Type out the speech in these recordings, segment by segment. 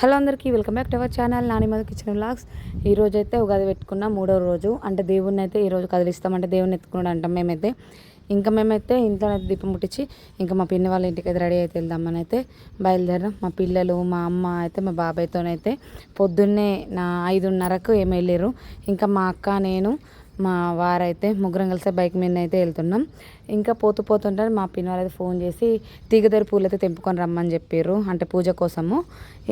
Hello అందరికీ welcome back to our channel Nani Madhu kitchen vlogs. ఈ రోజు అయితే ఉగాది పెట్టుకున్న మూడో రోజు. అంటే దేవుణ్ణి అయితే ఈ రోజు కదిలిస్తాం అంటే దేవుడిని ఎత్తుకున్నాడు అంటాం మేమైతే. ఇంకా మేమైతే ఇంట్లో దీపం ముట్టించి ఇంకా మా పిన్ని వాళ్ళ ఇంటికి అయితే రెడీ అయితే వెళ్దామని అయితే బయలుదేరాం. మా పిల్లలు మా అమ్మ అయితే మా బాబాయ్తోనైతే పొద్దున్నే నా ఐదున్నరకు ఏమి వెళ్ళారు ఇంకా మా అక్క నేను మా వారైతే ముగ్గురం కలిసి బైక్ మీద అయితే వెళ్తున్నాం. ఇంకా పోతూ పోతుంటే మా పిన్ని అయితే ఫోన్ చేసి తీగదరి పూలు అయితే తెంపుకొని రమ్మని చెప్పారు అంటే పూజ కోసము.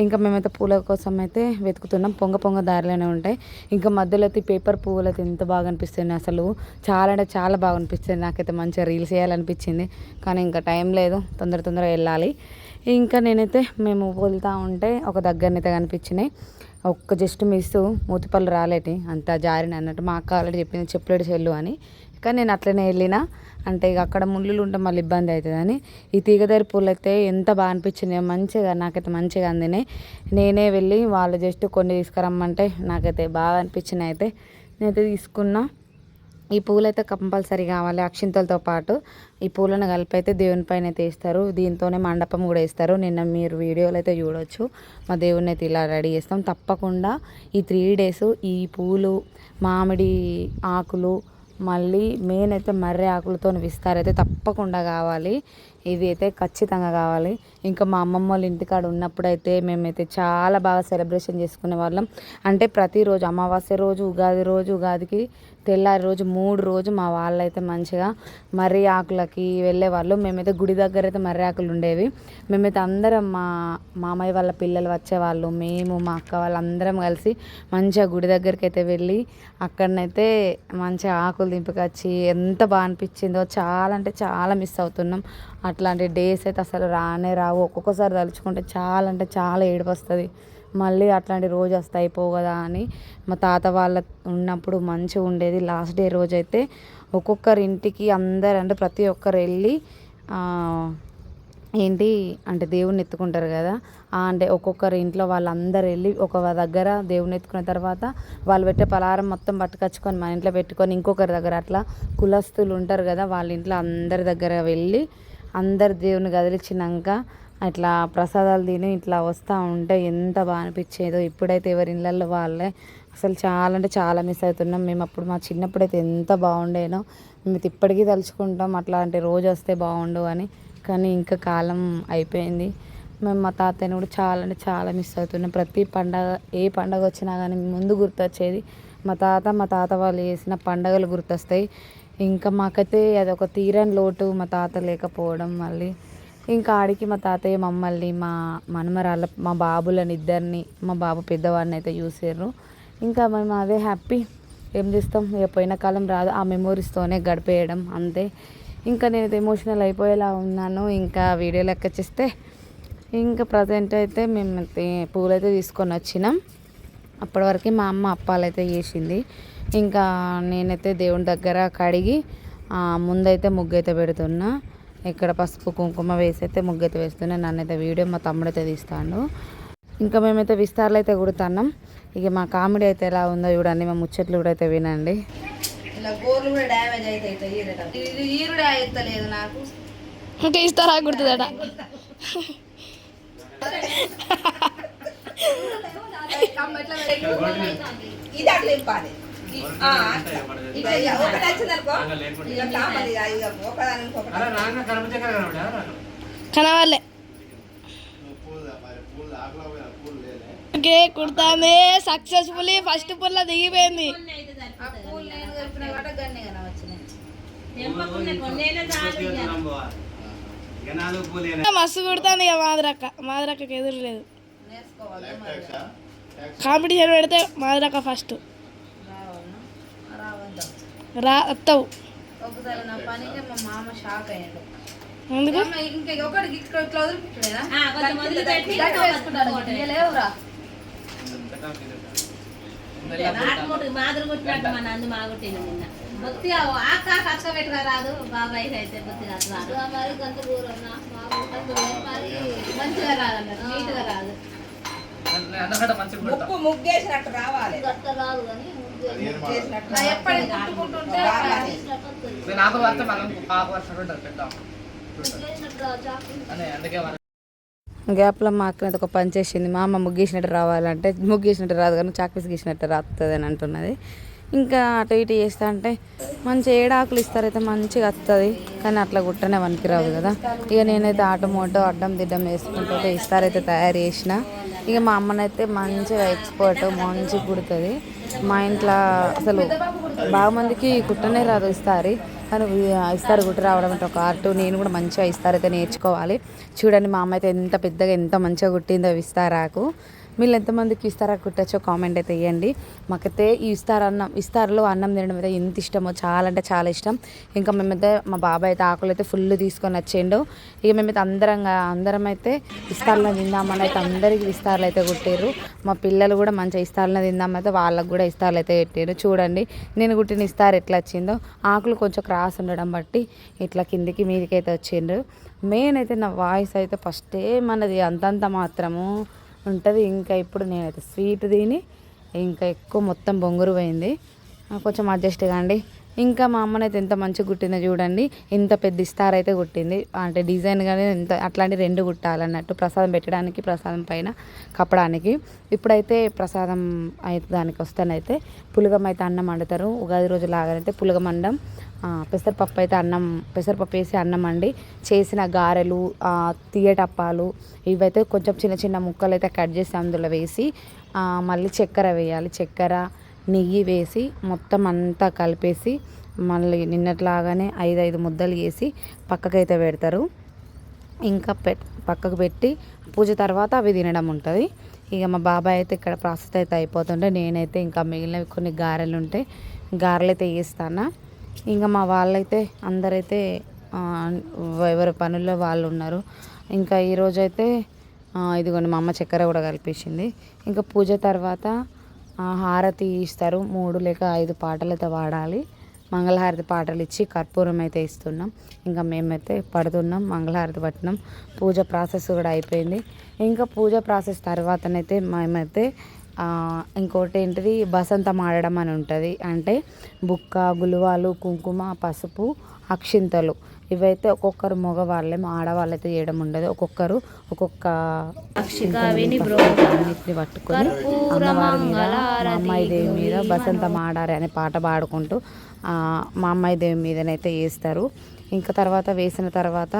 ఇంకా మేమైతే పూల కోసం అయితే వెతుకుతున్నాం. పొంగ పొంగ దారిలోనే ఉంటాయి. ఇంకా మధ్యలో అయితే పేపర్ పువ్వులు అయితే ఎంత బాగా అనిపిస్తుంది అసలు. చాలా అంటే చాలా బాగా అనిపిస్తుంది నాకైతే మంచిగా రీల్స్ చేయాలనిపించింది. కానీ ఇంకా టైం లేదు. తొందర తొందరగా వెళ్ళాలి. ఇంకా నేనైతే మేము వెళ్తూ ఉంటే ఒక దగ్గరనైతే కనిపించినాయి. ఒక్క జస్ట్ మిస్ మూతిపళ్ళు రాలేటి అంత జారిన అన్నట్టు మా అక్క ఆల్రెడీ చెప్పింది చెప్పలేడు చెల్లు అని. కానీ నేను అట్లనే వెళ్ళినా అంటే ఇక అక్కడ ముళ్ళులు ఉంటే మళ్ళీ ఇబ్బంది అవుతుందని ఈ తీగదారి పూలు అయితే ఎంత బాగా అనిపించింది మంచిగా నాకైతే మంచిగా అందినాయి. నేనే వెళ్ళి వాళ్ళు జస్ట్ కొన్ని తీసుకురమ్మంటే నాకైతే బాగా అనిపించినాయి అయితే. నేనైతే తీసుకున్నా. ఈ పూలు అయితే కంపల్సరీ కావాలి. అక్షింతలతో పాటు ఈ పూలను కలిపి అయితే దేవుని పైన అయితే వేస్తారు. దీంతోనే మండపం కూడా వేస్తారు. నిన్న మీరు వీడియోలో అయితే చూడొచ్చు. మా దేవుడిని అయితే ఇలా రెడీ చేస్తాం. తప్పకుండా ఈ త్రీ డేస్ ఈ పూలు మామిడి ఆకులు మళ్ళీ మెయిన్ అయితే మర్రి ఆకులతో విస్తారైతే తప్పకుండా కావాలి. ఇది అయితే ఖచ్చితంగా కావాలి. ఇంకా మా అమ్మమ్మ వాళ్ళ ఇంటికాడ ఉన్నప్పుడైతే మేమైతే చాలా బాగా సెలబ్రేషన్ చేసుకునే వాళ్ళం. అంటే ప్రతిరోజు అమావాస్య రోజు ఉగాది రోజు ఉగాదికి తెల్లారి రోజు మూడు రోజు మా వాళ్ళైతే మంచిగా మర్రి ఆకులకి వెళ్ళేవాళ్ళు మేమైతే గుడి దగ్గర అయితే మర్రి ఆకులు ఉండేవి. మేమైతే అందరం మా మామయ్య వాళ్ళ పిల్లలు వచ్చేవాళ్ళు మేము మా అక్క వాళ్ళందరం కలిసి మంచిగా గుడి దగ్గరికి అయితే వెళ్ళి అక్కడనైతే మంచిగా ఆకులు దింపకొచ్చి ఎంత బాగా అనిపించిందో చాలా అంటే చాలా మిస్ అవుతున్నాం. అట్లాంటి డేస్ అయితే అసలు రానే రావు. ఒక్కొక్కసారి తలుచుకుంటే చాలా అంటే చాలా ఏడుపు వస్తుంది. మళ్ళీ అట్లాంటి రోజు వస్తాయి అయిపోవు కదా అని మా తాత వాళ్ళ ఉన్నప్పుడు మంచిగా ఉండేది. లాస్ట్ డే రోజు అయితే ఒక్కొక్కరి ఇంటికి అందరు అంటే ప్రతి ఒక్కరు వెళ్ళి ఏంటి అంటే దేవుణ్ణి ఎత్తుకుంటారు కదా. అంటే ఒక్కొక్కరి ఇంట్లో వాళ్ళందరూ వెళ్ళి ఒక దగ్గర దేవుని ఎత్తుకున్న తర్వాత వాళ్ళు పెట్టే పలహారం మొత్తం పట్టుకొచ్చుకొని మన ఇంట్లో పెట్టుకొని ఇంకొకరి దగ్గర అట్లా కులస్తులు ఉంటారు కదా వాళ్ళ ఇంట్లో అందరి దగ్గర వెళ్ళి అందరు దేవుని కదిలిచ్చినాక అట్లా ప్రసాదాలు తిని ఇట్లా వస్తూ ఉంటే ఎంత బాగా అనిపించేదో ఇప్పుడైతే ఎవరి ఇళ్ళల్లో వాళ్ళే. అసలు చాలా అంటే చాలా మిస్ అవుతున్నాం. మేము అప్పుడు మా చిన్నప్పుడు అయితే ఎంత బాగుండేనో మేము ఇప్పటికీ తలుచుకుంటాం. అట్లాంటి రోజు వస్తే బాగుండు అని. కానీ ఇంకా కాలం అయిపోయింది. మేము మా తాతయ్యని కూడా చాలా అంటే చాలా మిస్ అవుతున్నాం. ప్రతి పండగ ఏ పండగ వచ్చినా కానీ ముందు గుర్తొచ్చేది మా తాత మా తాత వాళ్ళు చేసిన పండగలు గుర్తొస్తాయి. ఇంకా మాకైతే అదొక తీరని లోటు మా తాత లేకపోవడం మళ్ళీ. ఇంకా ఆడికి మా తాతయ్య మమ్మల్ని మా మనమరాళ్ళ మా బాబులని ఇద్దరిని మా బాబు పెద్దవాడిని అయితే చూసారు ఇంకా మేము అదే హ్యాపీ ఏం చేస్తాం? ఇక పోయిన కాలం రాదు. ఆ మెమోరీస్తోనే గడిపేయడం అంతే. ఇంకా నేను ఎమోషనల్ అయిపోయేలా ఉన్నాను. ఇంకా వీడియో లెక్క చేస్తే ఇంకా ప్రజెంట్ అయితే మేము పూలైతే తీసుకొని వచ్చినాం. అప్పటి వరకు మా అమ్మ అప్పాలైతే చేసింది. ఇంకా నేనైతే దేవుని దగ్గర కడిగి ముందైతే ముగ్గు అయితే పెడుతున్నా. ఇక్కడ పసుపు కుంకుమ వేసి అయితే ముగ్గు అయితే వేస్తున్నా నన్నైతే వీడియో మా తమ్ముడైతే తీస్తాడు. ఇంకా మేమైతే విస్తారాలు అయితే కుడుతున్నాం. ఇక మా కామెడీ అయితే ఎలా ఉందో చూడండి మా ముచ్చట్లు కూడా అయితే వినండి. ఇలా గోర్లు కూడా డ్యామేజ్ అయితే అవుతాయి ఈరట. ఇది ఈరుడే అవుతలేదు నాకు. ఇంకా ఇస్తారా కుడుతుందట ఇది అట్లా ఒకటి కనవాలే ఓకే కుడుతుంది సక్సెస్ఫుల్లీ ఫస్ట్ పుల్ల దిగిపోయింది. మస్తు కుడుతుంది ఇక మాదిరక్క. మాదిరక్కకి ఎదురు లేదు. కాంపిటీషన్ పెడితే మాదిరక్క ఫస్ట్ రా వస్తావు ఒకసారి నా పనికి మా మామ షాక్ అయ్యాడు. ఎందుకు? అమ్మ, ఇంకా ఒకటి ఇట్లా ఇట్లా వదిలిపెట్టలేదా గట్టి వేసుకుంటాను లేవురా మాదిరి కొట్టినట్టు మన అందు మాగొట్టింది నిన్న. బొత్తిగా ఆక కచ్చ పెట్టుగా రాదు. బాబాయ్ అయితే రాదు. మరి మంచిగా రాదన్నారు నీట్గా రాదు. ముగ్గేసినట్టు రావాలి. రాదు కానీ నాకు వస్తే మనం వర్షం పెద్ద అని అందుకే గ్యాప్లో మా అక్కనైతే ఒక పని చేసింది. మా అమ్మ ముగ్గేసినట్టు రావాలంటే ముగ్గేసినట్టు రాదు కానీ చాక్పీస్ గీసినట్టు రాస్తుంది అని అంటున్నది. ఇంకా అటు ఇటు చేస్తా అంటే మంచి ఏడాకులు ఇస్తారైతే మంచిగా వస్తుంది కానీ అట్లా కుట్టనే వనికి రాదు కదా. ఇక నేనైతే ఆటో మోటో అడ్డం దిడ్డం వేసుకుంటూ అయితే ఇస్తారైతే తయారు చేసిన. ఇక మా అమ్మనైతే మంచిగా ఎక్స్పర్ట్ మంచిగా కుడుతుంది. మా ఇంట్లో అసలు బాగా మందికి కుట్టనే రాదు ఇస్తారు. కానీ ఇస్తారు కుట్టి రావడం అంటే ఒక ఆర్ట్. నేను కూడా మంచిగా ఇస్తారైతే నేర్చుకోవాలి. చూడండి మా అమ్మ అయితే ఎంత పెద్దగా ఎంత మంచిగా కుట్టిందో ఇస్తారాకు మీరు ఎంతమందికి ఇస్తారా కుట్టచ్చో కామెంట్ అయితే వేయండి మాకైతే ఈ ఇస్తారు అన్నం ఇస్తారులో అన్నం తినడం అయితే ఎంత ఇష్టమో చాలా అంటే చాలా ఇష్టం. ఇంకా మేమైతే మా బాబాయ్ అయితే ఆకులు అయితే ఫుల్ తీసుకొని వచ్చిండు. ఇక మేమైతే అందరం అందరం అయితే ఇస్తారులో తిందామని అయితే అందరికి ఇస్తారులు అయితే కుట్టారు మా పిల్లలు కూడా మంచిగా ఇస్తారులో తిందామైతే వాళ్ళకు కూడా ఇస్తారులు అయితే పెట్టారు చూడండి నేను కుట్టిన ఇస్తారు ఎట్లా వచ్చిందో. ఆకులు కొంచెం క్రాస్ ఉండడం బట్టి ఇట్లా కిందికి మీదకి అయితే వచ్చిండ్రు. మెయిన్ అయితే నా వాయిస్ అయితే ఫస్టే మనది అంతంత మాత్రము. ఉంటుంది. ఇంకా ఇప్పుడు నేనైతే స్వీట్ తిని ఇంకా ఎక్కువ మొత్తం బొంగురు పోయింది. కొంచెం అడ్జస్ట్ కాండి ఇంకా మా అమ్మనైతే ఎంత మంచిగా కుట్టిందో చూడండి. ఇంత పెద్ద ఇస్తార్ అయితే కుట్టింది. అంటే డిజైన్ కానీ ఇంత అట్లాంటి రెండు కుట్టాలన్నట్టు ప్రసాదం పెట్టడానికి ప్రసాదం పైన కప్పడానికి. ఇప్పుడైతే ప్రసాదం అయితే దానికి వస్తానైతే. పులగం అయితే అన్నం వండుతారు. ఉగాది రోజు లాగానైతే పులగం అండం పెసరపప్పు అయితే అన్నం పెసరపప్పు వేసి అన్నం వండి చేసిన గారెలు తీయటప్పాలు ఇవైతే కొంచెం చిన్న చిన్న ముక్కలు అయితే కట్ చేసి అందులో వేసి మళ్ళీ చక్కెర వేయాలి. చక్కెర నెయ్యి వేసి మొత్తం అంతా కలిపేసి మళ్ళీ నిన్నట్లాగానే ఐదు ఐదు ముద్దలు వేసి పక్కకైతే పెడతారు. ఇంకా పెట్ పక్కకు పెట్టి పూజ తర్వాత అవి తినడం ఉంటుంది. ఇక మా బాబాయ్ అయితే ఇక్కడ ప్రాసెస్ అయితే అయిపోతుంటే నేనైతే ఇంకా మిగిలినవి కొన్ని గారెలు ఉంటే గారెలు అయితే వేస్తాను ఇంకా మా వాళ్ళైతే అందరైతే ఎవరి పనుల్లో వాళ్ళు ఉన్నారు. ఇంకా ఈరోజైతే ఇదిగోండి మా అమ్మ చక్కెర కూడా కలిపేసింది. ఇంకా పూజ తర్వాత హారతి ఇస్తారు. మూడు లేక ఐదు పాటలతో పాడాలి మంగళహారతి పాటలు ఇచ్చి కర్పూరం అయితే ఇస్తున్నాం. ఇంకా మేమైతే పడుతున్నాం మంగళహారతి పట్టినాం. పూజ ప్రాసెస్ కూడా అయిపోయింది. ఇంకా పూజ ప్రాసెస్ తర్వాతనైతే మేమైతే ఇంకోటి ఏంటిది? బసంతం ఆడడం అని ఉంటుంది. అంటే బుక్క గులువాలు కుంకుమ పసుపు అక్షింతలు. ఇవైతే ఒక్కొక్కరు మగవాళ్ళేమో ఆడవాళ్ళైతే చేయడం ఉండదు ఒక్కొక్కరు ఒక్కొక్క అన్నిటిని పట్టుకొని అమ్మవారి మీద మా అమ్మాయి దేవి మీద బసంతం ఆడారి అనే పాట పాడుకుంటూ ఆ, మా అమ్మాయి దేవి మీదనైతే వేస్తారు. ఇంకా తర్వాత వేసిన తర్వాత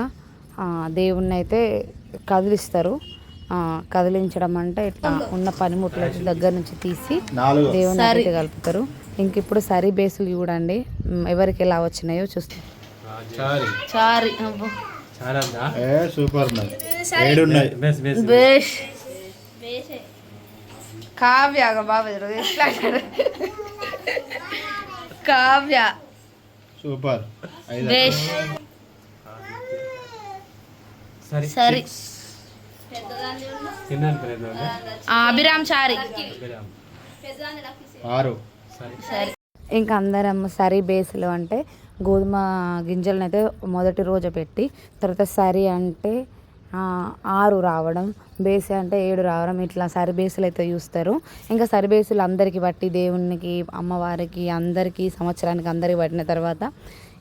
ఆ, దేవుణ్ణి అయితే కదిలిస్తారు. ఆ, కదిలించడం అంటే ఇట్లా ఉన్న పనిముట్లు దగ్గర నుంచి తీసి దేవుని అయితే కలుపుతారు. ఇంక ఇప్పుడు సరి బేసులు చూడండి. ఎవరికి ఎలా వచ్చినాయో చూస్తాం చారి. చారి ఏ సూపర్ ఉన్నాయి ఏడు ఉన్నాయి. బేష్. కావ్య బాబు ఎట్లా కావ్య. సూపర్. ఐదు బేష్. సరి అభిరామ్ చారి. ఆరు. సరే. ఇంకా అందరం సరి బేస్లు అంటే గోధుమ గింజలను అయితే మొదటి రోజు పెట్టి తర్వాత సరి అంటే ఆరు రావడం బేసి అంటే ఏడు రావడం ఇట్లా సరి బేసులు అయితే చూస్తారు. ఇంకా సరి బేసులు అందరికీ బట్టి దేవునికి అమ్మవారికి అందరికీ సంవత్సరానికి అందరికి పట్టిన తర్వాత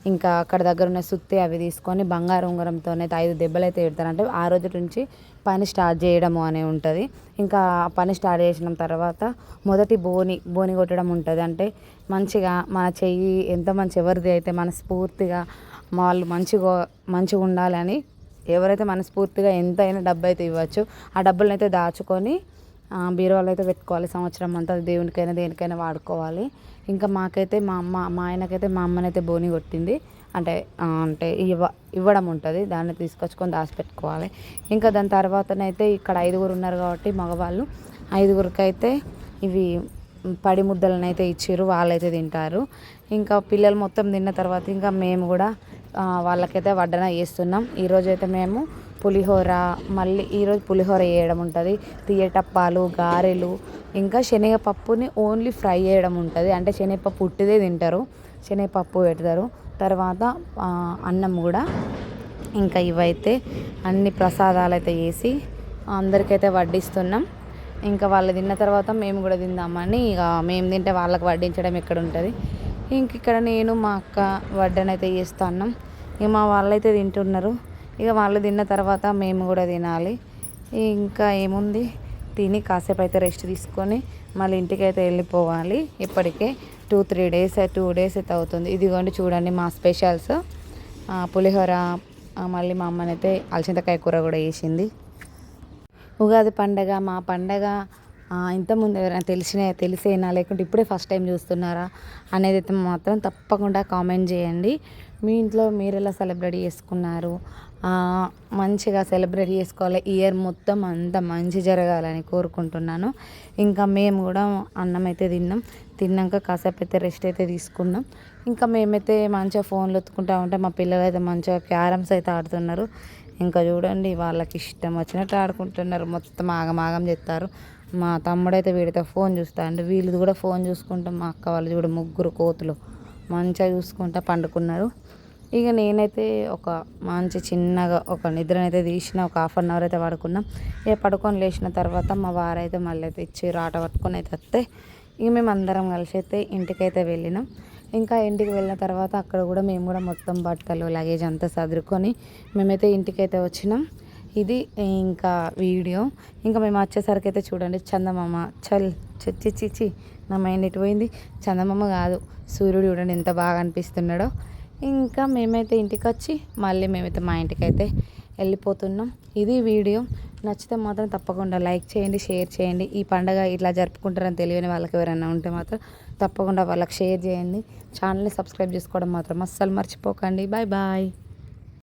ఇంకా అక్కడ దగ్గర ఉన్న సుత్తి అవి తీసుకొని బంగారు ఉంగరంతో అయితే ఐదు దెబ్బలు అయితే పెడతారు. అంటే ఆ రోజు నుంచి పని స్టార్ట్ చేయడము అనే ఉంటుంది. ఇంకా పని స్టార్ట్ చేసిన తర్వాత మొదటి బోని బోని కొట్టడం ఉంటుంది. అంటే మంచిగా మన చెయ్యి ఎంత మంచి ఎవరిది అయితే మనస్ఫూర్తిగా వాళ్ళు మంచిగా మంచిగా ఉండాలని ఎవరైతే మనస్ఫూర్తిగా ఎంతైనా డబ్బు అయితే ఇవ్వచ్చు ఆ డబ్బులను అయితే దాచుకొని బీరువాలో అయితే పెట్టుకోవాలి. సంవత్సరం అంతా దేవునికైనా దేనికైనా వాడుకోవాలి. ఇంకా మాకైతే మా అమ్మ మా ఆయనకైతే మా అమ్మనైతే బోని కొట్టింది. అంటే అంటే ఇవ్వ ఇవ్వడం ఉంటుంది. దాన్ని తీసుకొచ్చుకొని దాచిపెట్టుకోవాలి. ఇంకా దాని తర్వాతనైతే ఇక్కడ ఐదుగురు ఉన్నారు కాబట్టి మగవాళ్ళు. ఐదుగురికైతే ఇవి పడి ముద్దలను అయితే ఇచ్చారు వాళ్ళైతే తింటారు. ఇంకా పిల్లలు మొత్తం తిన్న తర్వాత ఇంకా మేము కూడా వాళ్ళకైతే వడ్డన చేస్తున్నాం. ఈరోజు అయితే మేము పులిహోర మళ్ళీ ఈరోజు పులిహోర చేయడం ఉంటుంది. తీయటప్పాలు గారెలు ఇంకా శనగపప్పుని ఓన్లీ ఫ్రై చేయడం ఉంటుంది. అంటే శనగపప్పు ఉట్టిదే తింటారు. శనగపప్పు పెడతారు. తర్వాత అన్నం కూడా. ఇంకా ఇవైతే అన్ని ప్రసాదాలు అయితే వేసి అందరికైతే వడ్డిస్తున్నాం. ఇంకా వాళ్ళు తిన్న తర్వాత మేము కూడా తిందామని ఇక మేము తింటే వాళ్ళకి వడ్డించడం ఎక్కడ ఉంటుంది? ఇంక ఇక్కడ నేను మా అక్క వడ్డనైతే చేస్తా ఇక మా వాళ్ళైతే తింటున్నారు. ఇక వాళ్ళు తిన్న తర్వాత మేము కూడా తినాలి. ఇంకా ఏముంది? తిని కాసేపు అయితే రెస్ట్ తీసుకొని మళ్ళీ ఇంటికి అయితే వెళ్ళిపోవాలి. ఇప్పటికే two three days two days అయితే అవుతుంది. ఇదిగోండి చూడండి మా స్పెషల్స్. పులిహోర మళ్ళీ మా అమ్మనైతే అలసింతకాయ కూర కూడా వేసింది. ఉగాది పండగ మా పండగ ఇంతకుముందు ఎవరైనా తెలిసిన తెలిసేనా లేకుంటే ఇప్పుడే ఫస్ట్ టైం చూస్తున్నారా అనేది అయితే మాత్రం తప్పకుండా కామెంట్ చేయండి. మీ ఇంట్లో మీరు ఎలా సెలబ్రేట్ చేసుకున్నారు? మంచిగా సెలబ్రేట్ చేసుకోవాలి. ఇయర్ మొత్తం అంతా మంచి జరగాలని కోరుకుంటున్నాను. ఇంకా మేము కూడా అన్నం అయితే తిన్నాం. తిన్నాక కాసేపు అయితే రెస్ట్ అయితే తీసుకున్నాం. ఇంకా మేమైతే మంచిగా ఫోన్లు ఎత్తుకుంటా ఉంటే మా పిల్లలు అయితే మంచిగా క్యారమ్స్ అయితే ఆడుతున్నారు. ఇంకా చూడండి వాళ్ళకి ఇష్టం వచ్చినట్టు ఆడుకుంటున్నారు. మొత్తం ఆగమాగం చేస్తారు. మా తమ్ముడైతే వీడితో ఫోన్ చూస్తాడు వీళ్ళు కూడా ఫోన్ చూసుకుంటాం మా అక్క వాళ్ళు చూడ ముగ్గురు కోతులు మంచిగా చూసుకుంటా పండుకున్నారు. ఇక నేనైతే ఒక మంచి చిన్నగా ఒక నిద్రనైతే తీసిన ఒక హాఫ్ అన్ అవర్ అయితే పడుకున్నాం. ఇక పడుకొని లేచిన తర్వాత మా వారైతే మళ్ళీ అయితే ఇచ్చి రాట పట్టుకొని అయితే వస్తే ఇక మేము అందరం కలిసి అయితే ఇంటికైతే వెళ్ళినాం. ఇంకా ఇంటికి వెళ్ళిన తర్వాత అక్కడ కూడా మేము కూడా మొత్తం బట్టలు లగేజ్ అంతా సదురుకొని మేమైతే ఇంటికైతే వచ్చినాం. ఇది ఇంకా వీడియో. ఇంకా మేము వచ్చేసరికి అయితే చూడండి చందమామ చల్ చచ్చి చిచ్చి నా మైండ్ ఎటు పోయింది? చందమామ కాదు సూర్యుడు చూడండి ఎంత బాగా అనిపిస్తున్నాడో. ఇంకా మేమైతే ఇంటికి వచ్చి మళ్ళీ మేమైతే మా ఇంటికి అయితే వెళ్ళిపోతున్నాం. ఇది వీడియో. నచ్చితే మాత్రం తప్పకుండా లైక్ చేయండి షేర్ చేయండి. ఈ పండగ ఇట్లా జరుపుకుంటారని తెలియని వాళ్ళకి ఎవరైనా ఉంటే మాత్రం తప్పకుండా వాళ్ళకి షేర్ చేయండి. ఛానల్ని సబ్స్క్రైబ్ చేసుకోవడం మాత్రం అస్సలు మర్చిపోకండి. Bye bye.